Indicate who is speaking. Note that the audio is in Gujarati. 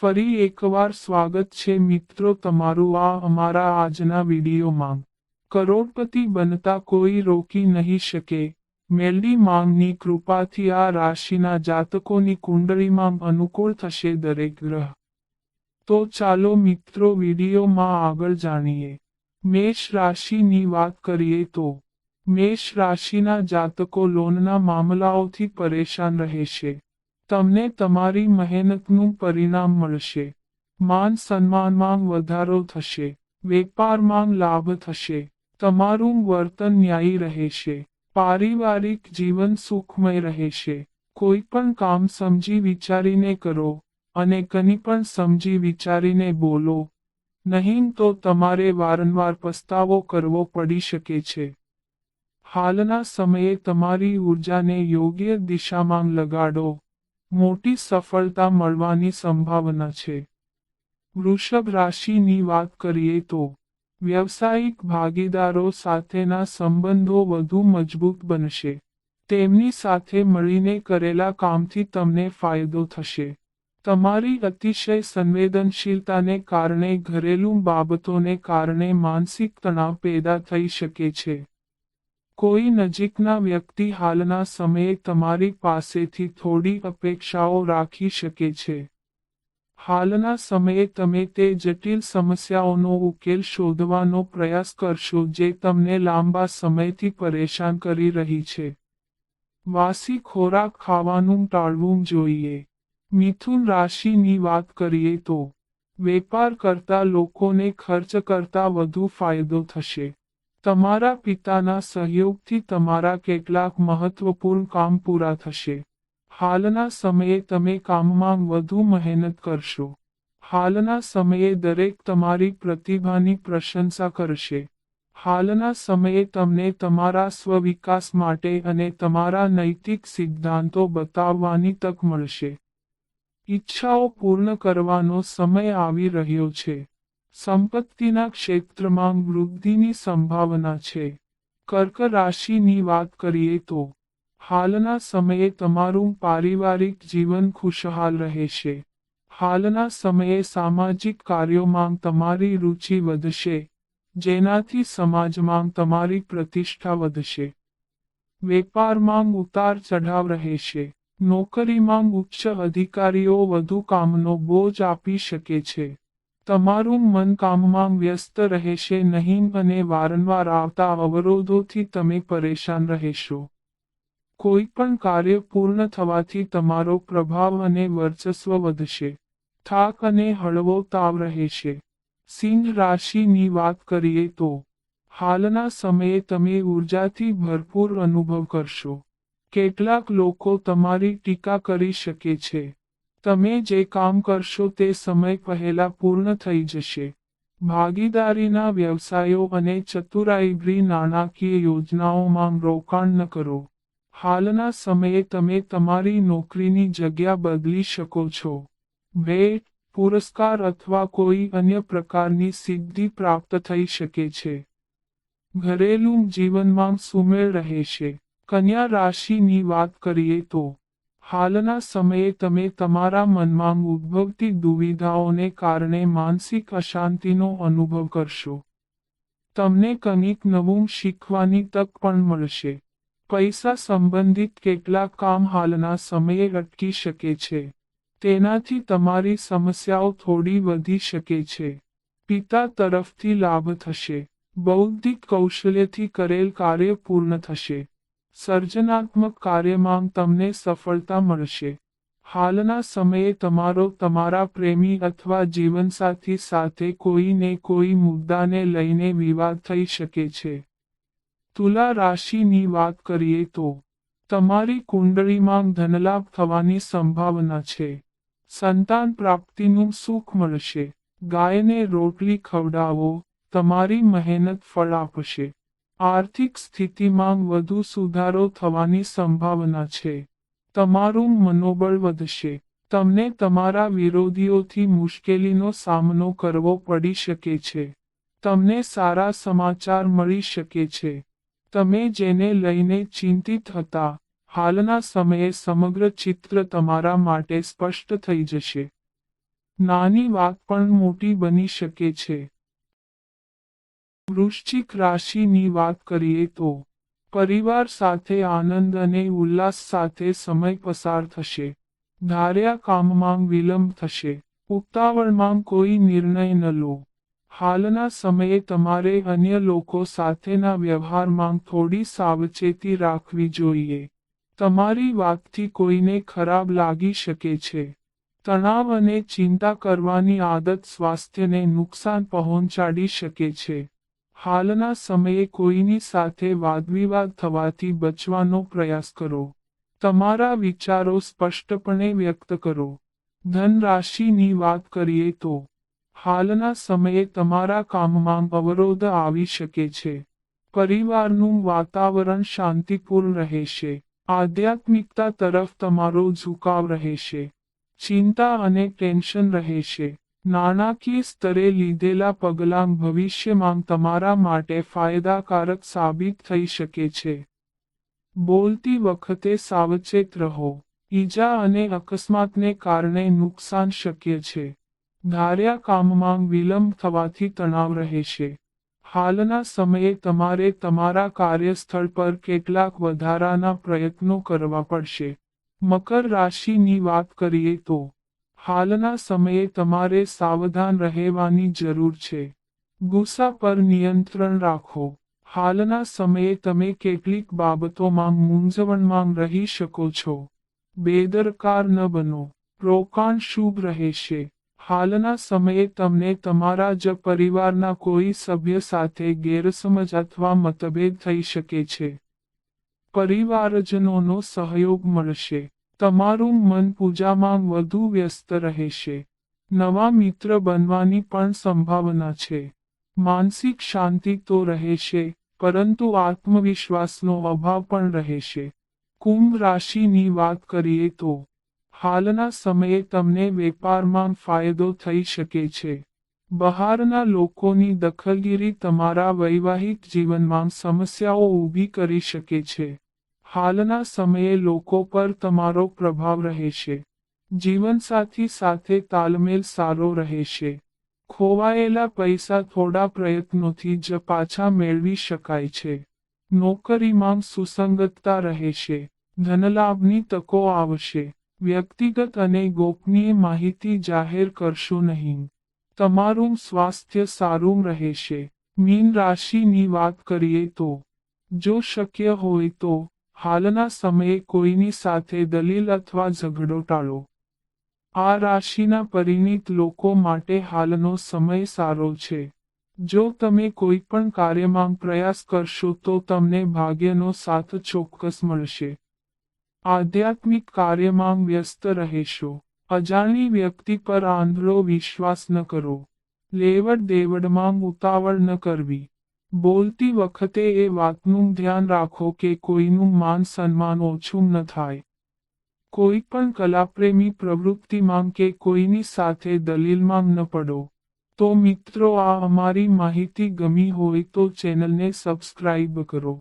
Speaker 1: ફરી એકવાર સ્વાગત છે મિત્રો તમારું આ અમારા આજના વિડીયોમાં. કરોડપતિ બનતા કોઈ રોકી નહીં શકે. મેલડી માંગની કૃપાથી આ રાશિના જાતકોની કુંડળીમાં અનુકૂળ થશે દરેક ગ્રહ. તો ચાલો મિત્રો વિડીયોમાં આગળ જાણીએ. મેષ રાશિની વાત કરીએ તો, મેષ રાશિના જાતકો લોનના મામલાઓથી પરેશાન રહેશે. તમને તમારી મહેનતનું પરિણામ મળશે. માન સન્માનમાં વધારો થશે. વેપારમાં લાભ થશે. તમારું વર્તન ન્યાયી રહેશે. પારિવારિક જીવન સુખમય રહેશે. કોઈ પણ કામ સમજી વિચારીને કરો અને કની પણ સમજી વિચારીને બોલો. નહીં તો તમારે વારંવાર પસ્તાવો કરવો પડી શકે છે. હાલના સમયે તમારી ઊર્જાને યોગ્ય દિશામાં લગાડો. મોટી સફળતા મળવાની સંભાવના છે. વૃષભ રાશિની વાત કરીએ તો, વ્યવસાયિક ભાગીદારો સાથેના સંબંધો વધુ મજબૂત બનશે. તેમની સાથે મળીને કરેલા કામથી તમને ફાયદો થશે. તમારી અતિશય સંવેદનશીલતાને કારણે ઘરેલું બાબતોને કારણે માનસિક તણાવ પેદા થઈ શકે છે. કોઈ નજીકના વ્યક્તિ હાલના સમયે તમારી પાસેથી થોડી અપેક્ષાઓ રાખી શકે છે. હાલના સમયે તમે તે જટિલ સમસ્યાઓનો ઉકેલ શોધવાનો પ્રયાસ કરશો જે તમને લાંબા સમયથી પરેશાન કરી રહી છે. વાસી ખોરાક ખાવાનું ટાળવું જોઈએ. મિથુન રાશિની વાત કરીએ તો, વેપાર કરતા લોકોને ખર્ચ કરતા વધુ ફાયદો થશે. તમારા પિતાના સહયોગથી તમારા કેટલાક મહત્વપૂર્ણ કામ પૂરા થશે. હાલના સમયે તમે કામમાં વધુ મહેનત કરશો. હાલના સમયે દરેક તમારી પ્રતિભાની પ્રશંસા કરશે. હાલના સમયે તમને તમારા સ્વવિકાસ માટે અને તમારા નૈતિક સિદ્ધાંતો બતાવવાની તક મળશે. ઈચ્છાઓ પૂર્ણ કરવાનો સમય આવી રહ્યો છે. સંપત્તિના ક્ષેત્રમાં વૃદ્ધિની સંભાવના છે. કર્ક રાશિની વાત કરીએ તો, હાલના સમયે તમારું પારિવારિક જીવન ખુશહાલ રહેશે. હાલના સમયે સામાજિક કાર્યોમાં તમારી રુચિ વધશે, જેનાથી સમાજમાં તમારી પ્રતિષ્ઠા વધશે. વેપારમાં ઉતાર ચઢાવ રહેશે, નોકરીમાં ઉચ્ચ અધિકારીઓ વધુ કામનો બોજ આપી શકે છે. તમારું મન કામમાં વ્યસ્ત રહેશે નહીં અને વારંવાર આવતા અવરોધોથી તમે પરેશાન રહેશો. કોઈ પણ કાર્ય પૂર્ણ થવાથી તમારો પ્રભાવ અને વર્ચસ્વ વધશે. થાક અને હળવો તાવ રહેશે. સિંહ રાશિની વાત કરીએ તો, હાલના સમયે તમે ઉર્જાથી ભરપૂર અનુભવ કરશો. કેટલાક લોકો તમારી ટીકા કરી શકે છે. તમે જે કામ કરશો તે સમય પહેલા પૂર્ણ થઈ જશે. ભાગીદારીના વ્યવસાયો અને ચતુરાઈભરી નાણાકીય યોજનાઓમાં રોકાણ ન કરો. હાલના સમયે તમે તમારી નોકરીની જગ્યા બદલી શકો છો. ભેટ પુરસ્કાર અથવા કોઈ અન્ય પ્રકારની સિદ્ધિ પ્રાપ્ત થઈ શકે છે. ઘરેલું જીવનમાં સુમેળ રહેશે. કન્યા રાશિની વાત કરીએ તો હાલના સમયે તમે તમારા મનમાં ઉદ્ભવતી દુવિધાઓને કારણે માનસિક અશાંતિનો અનુભવ કરશો. તમને કંઈક નવું શીખવાની તક પણ મળશે. પૈસા સંબંધિત કેટલાક કામ હાલના સમયે અટકી શકે છે. તેનાથી તમારી સમસ્યાઓ થોડી વધી શકે છે. પિતા તરફથી લાભ થશે. બૌદ્ધિક કૌશલ્યથી કરેલ કાર્ય પૂર્ણ થશે. સર્જનાત્મક કાર્યમાં તમને સફળતા મળશે. હાલના સમયે તમારો તમારા પ્રેમી અથવા જીવનસાથી સાથે કોઈને કોઈ મુદ્દાને લઈને વિવાદ થઈ શકે છે. તુલા રાશિની વાત કરીએ તો, તમારી કુંડળીમાં ધનલાભ થવાની સંભાવના છે. સંતાન પ્રાપ્તિનું સુખ મળશે. ગાયને રોટલી ખવડાવો, તમારી મહેનત ફળ આપશે. આર્થિક સ્થિતિમાં વધુ સુધારો થવાની સંભાવના છે. તમારું મનોબળ વધશે. તમને તમારા વિરોધીઓથી મુશ્કેલીનો સામનો કરવો પડી શકે છે. તમને સારા સમાચાર મળી શકે છે. તમે જેને લઈને ચિંતિત હતા, હાલના સમયે સમગ્ર ચિત્ર તમારા માટે સ્પષ્ટ થઈ જશે. નાની વાત પણ મોટી બની શકે છે. વૃશ્ચિક રાશિની વાત કરીએ તો પરિવાર સાથે આનંદ અને ઉલ્લાસ સાથે સમય પસાર થશે. ધાર્યા કામમાં વિલંબ થશે. ઉતાવળમાં કોઈ નિર્ણય ન લો. હાલના સમયે તમારે અન્ય લોકો સાથેના વ્યવહારમાં થોડી સાવચેતી રાખવી જોઈએ. તમારી વાતથી કોઈને ખરાબ લાગી શકે છે. તણાવ અને ચિંતા કરવાની આદત સ્વાસ્થ્યને નુકસાન પહોંચાડી શકે છે. હાલના સમયે કોઈની સાથે વાદવિવાદ થવાથી બચવાનો પ્રયાસ કરો. તમારા વિચારો સ્પષ્ટપણે વ્યક્ત કરો. ધન રાશિની વાત કરીએ તો, હાલના સમયે તમારા કામમાં અવરોધ આવી શકે છે. પરિવારનું વાતાવરણ શાંતિપૂર્ણ રહેશે. આધ્યાત્મિકતા તરફ તમારો ઝુકાવ રહેશે. ચિંતા અને ટેન્શન રહેશે. નાણાકીય સ્તરે લીધેલા પગલાં ભવિષ્યમાં તમારા માટે ફાયદાકારક સાબિત થઈ શકે છે. બોલતી વખતે સાવચેત રહો. ઈજા અને અકસ્માતને કારણે નુકસાન શક્ય છે. ધાર્યા કામમાં વિલંબ થવાથી તણાવ રહેશે હાલના સમયે તમારે તમારા કાર્યસ્થળ પર કેટલાક વધારાના પ્રયત્નો કરવા પડશે. મકર રાશિની વાત કરીએ તો હાલના સમયે તમારે સાવધાન રહેવાની જરૂર છે. ગુસ્સા પર નિયંત્રણ રાખો. હાલના સમયે તમે કેટલીક બાબતોમાં મૂંઝવણમાં રહી શકો છો. બેદરકાર ન બનો. રોકાણ શુભ રહેશે. હાલના સમયે તમને તમારા જ પરિવારના કોઈ સભ્ય સાથે ગેરસમજ અથવા મતભેદ થઈ શકે છે. પરિવારજનોનો સહયોગ મળશે. તમારું મન પૂજામાં વધુ વ્યસ્ત રહેશે. નવા મિત્ર બનવાની પણ સંભાવના છે. માનસિક શાંતિ તો રહેશે, પરંતુ આત્મવિશ્વાસનો અભાવ પણ રહેશે. કુંભ રાશિની વાત કરીએ તો, હાલના સમયે તમને વેપારમાં ફાયદો થઈ શકે છે. બહારના લોકોની દખલગીરી તમારા વૈવાહિક જીવનમાં સમસ્યાઓ ઊભી કરી શકે છે. હાલના સમયે લોકો પર તમારો પ્રભાવ રહેશે જીવનસાથી સાથે તાલમેલ સારો રહેશે ખોવાયેલા પૈસા થોડા પ્રયત્નોથી જ પાછા મેળવી શકાય છે. નોકરીમાં સુસંગતતા રહેશે ધનલાભની તકો આવશે. વ્યક્તિગત અને ગોપનીય માહિતી જાહેર કરશો નહીં. તમારું સ્વાસ્થ્ય સારું રહેશે મીન રાશિની વાત કરીએ તો, જો શક્ય હોય તો હાલના સમયે કોઈની સાથે દલીલ અથવા ઝઘડો ટાળો. આ રાશિના પરિણીત લોકો માટે હાલનો સમય સારો છે. જો તમે કોઈ પણ કાર્યમાં પ્રયાસ કરશો તો તમને ભાગ્યનો સાથ ચોક્કસ મળશે. આધ્યાત્મિક કાર્યમાં વ્યસ્ત રહેશો. અજાણી વ્યક્તિ પર આંધળો વિશ્વાસ ન કરો. લેવડ દેવડમાં ઉતાવળ ન કરવી. બોલતી વખતે એ વાતનું ધ્યાન રાખો કે કોઈનું માન સન્માન ઓછું ન થાય. કોઈ પણ કલાપ્રેમી પ્રવૃત્તિમાં કે કોઈની સાથે દલીલમાં ન પડો. તો મિત્રો આ અમારી માહિતી ગમી હોય તો ચેનલને સબસ્ક્રાઇબ કરો.